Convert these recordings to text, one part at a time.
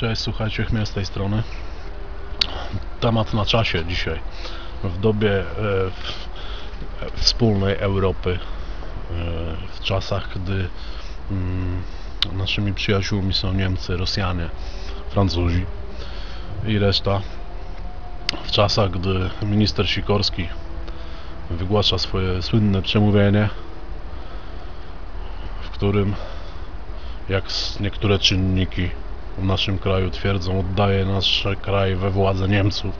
Cześć, słuchajcie, Chmiel z tej strony. Temat na czasie dzisiaj. W dobie e, w, e, wspólnej Europy, e, w czasach, gdy mm, naszymi przyjaciółmi są Niemcy, Rosjanie, Francuzi i reszta. W czasach, gdy minister Sikorski wygłasza swoje słynne przemówienie, w którym jak niektóre czynniki w naszym kraju twierdzą, oddaje nasz kraj we władzę Niemców,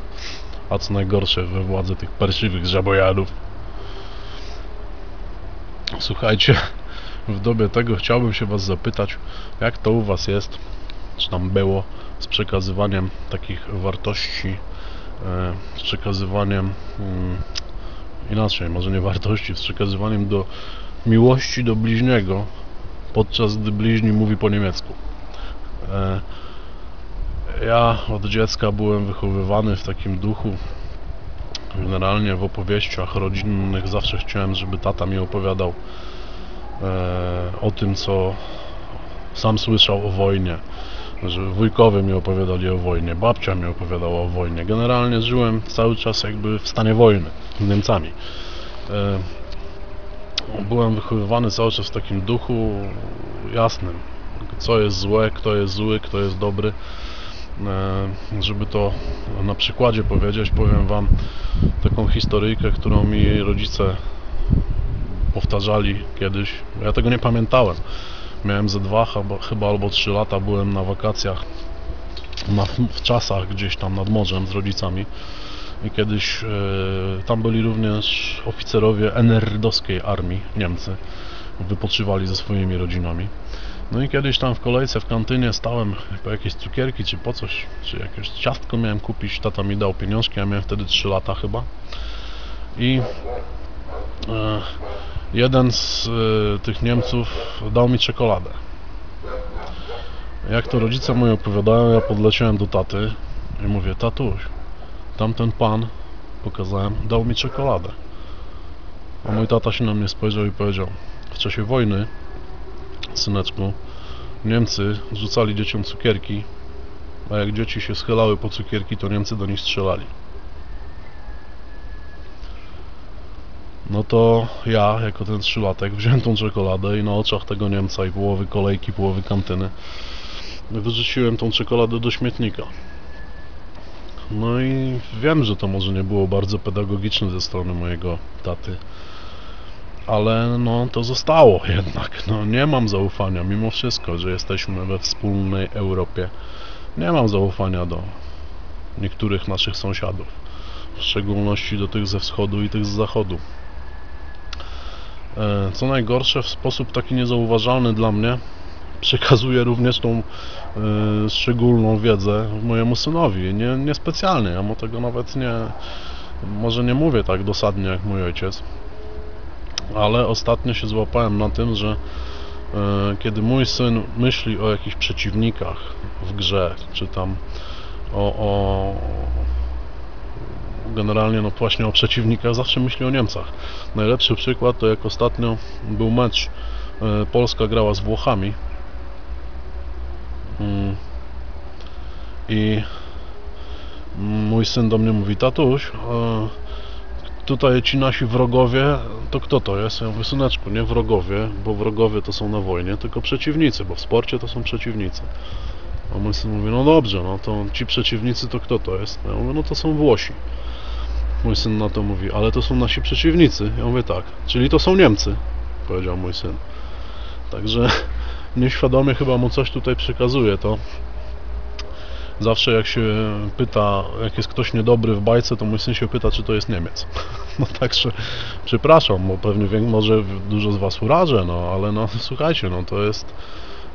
a co najgorsze we władzę tych parszywych żabojadów. Słuchajcie, w dobie tego chciałbym się Was zapytać, jak to u Was jest, czy tam było z przekazywaniem takich wartości, e, z przekazywaniem mm, inaczej, może nie wartości, z przekazywaniem do miłości do bliźniego, podczas gdy bliźni mówi po niemiecku. E, Ja od dziecka byłem wychowywany w takim duchu. Generalnie w opowieściach rodzinnych zawsze chciałem, żeby tata mi opowiadał e, o tym, co sam słyszał o wojnie. Że wujkowie mi opowiadali o wojnie, babcia mi opowiadała o wojnie. Generalnie żyłem cały czas jakby w stanie wojny z Niemcami. E, byłem wychowywany cały czas w takim duchu jasnym. Co jest złe, kto jest zły, kto jest dobry. E, Żeby to na przykładzie powiedzieć, powiem Wam taką historyjkę, którą mi rodzice powtarzali kiedyś. Ja tego nie pamiętałem. Miałem ze dwa chyba, albo trzy lata, byłem na wakacjach na, w czasach gdzieś tam nad morzem z rodzicami i kiedyś e, tam byli również oficerowie NRD-owskiej armii, Niemcy, wypoczywali ze swoimi rodzinami. No i kiedyś tam w kolejce w kantynie stałem po jakieś cukierki czy po coś, czy jakieś ciastko miałem kupić, tata mi dał pieniążki, ja miałem wtedy 3 lata chyba i e, jeden z e, tych Niemców dał mi czekoladę. Jak to rodzice moi opowiadają, ja podleciałem do taty i mówię, tatuś, tamten pan, pokazałem, dał mi czekoladę. A mój tata się na mnie spojrzał i powiedział, w czasie wojny, syneczku, Niemcy rzucali dzieciom cukierki, a jak dzieci się schylały po cukierki, to Niemcy do nich strzelali. No to ja, jako ten trzylatek, wziąłem tą czekoladę i na oczach tego Niemca i połowy kolejki, połowy kantyny wyrzuciłem tą czekoladę do śmietnika. No i wiem, że to może nie było bardzo pedagogiczne ze strony mojego taty, ale no to zostało jednak. No nie mam zaufania, mimo wszystko, że jesteśmy we wspólnej Europie. Nie mam zaufania do niektórych naszych sąsiadów, w szczególności do tych ze wschodu i tych z zachodu. E, Co najgorsze, w sposób taki niezauważalny dla mnie przekazuję również tą e, szczególną wiedzę mojemu synowi. Nie, niespecjalnie, ja mu tego nawet nie, może nie mówię tak dosadnie jak mój ojciec, ale ostatnio się złapałem na tym, że e, kiedy mój syn myśli o jakichś przeciwnikach w grze, czy tam o, o generalnie no właśnie o przeciwnikach, zawsze myśli o Niemcach. Najlepszy przykład to jak ostatnio był mecz e, Polska grała z Włochami. I mój syn do mnie mówi tatuś e, tutaj ci nasi wrogowie to kto to jest? Ja mówię syneczku, nie wrogowie, bo wrogowie to są na wojnie, tylko przeciwnicy, bo w sporcie to są przeciwnicy a mój syn mówi, no dobrze, no to ci przeciwnicy to kto to jest? Ja mówię, no to są Włosi Mój syn na to mówi, ale to są nasi przeciwnicy. Ja mówię tak, czyli to są Niemcy, powiedział mój syn. Także nieświadomie chyba mu coś tutaj przekazuje to. Zawsze jak się pyta, jak jest ktoś niedobry w bajce, to mój syn się pyta, czy to jest Niemiec. No także przepraszam, bo pewnie może dużo z Was urażę, no ale no słuchajcie, no to jest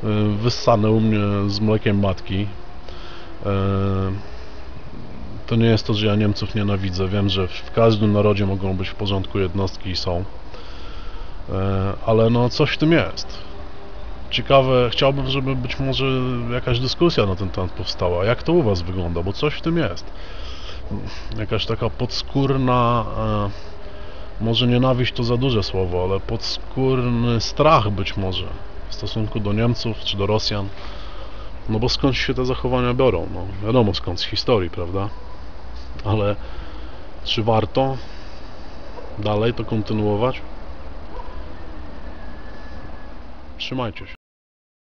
y, wyssane u mnie z mlekiem matki. Y, to nie jest to, że ja Niemców nienawidzę. Wiem, że w każdym narodzie mogą być w porządku jednostki i są. E, Ale no coś w tym jest. Ciekawe, chciałbym, żeby być może jakaś dyskusja na ten temat powstała. Jak to u Was wygląda? Bo coś w tym jest. Jakaś taka podskórna, e, może nienawiść to za duże słowo, ale podskórny strach być może w stosunku do Niemców czy do Rosjan. No bo skąd się te zachowania biorą? No wiadomo skąd, z historii, prawda? Ale czy warto dalej to kontynuować? Trzymajcie się.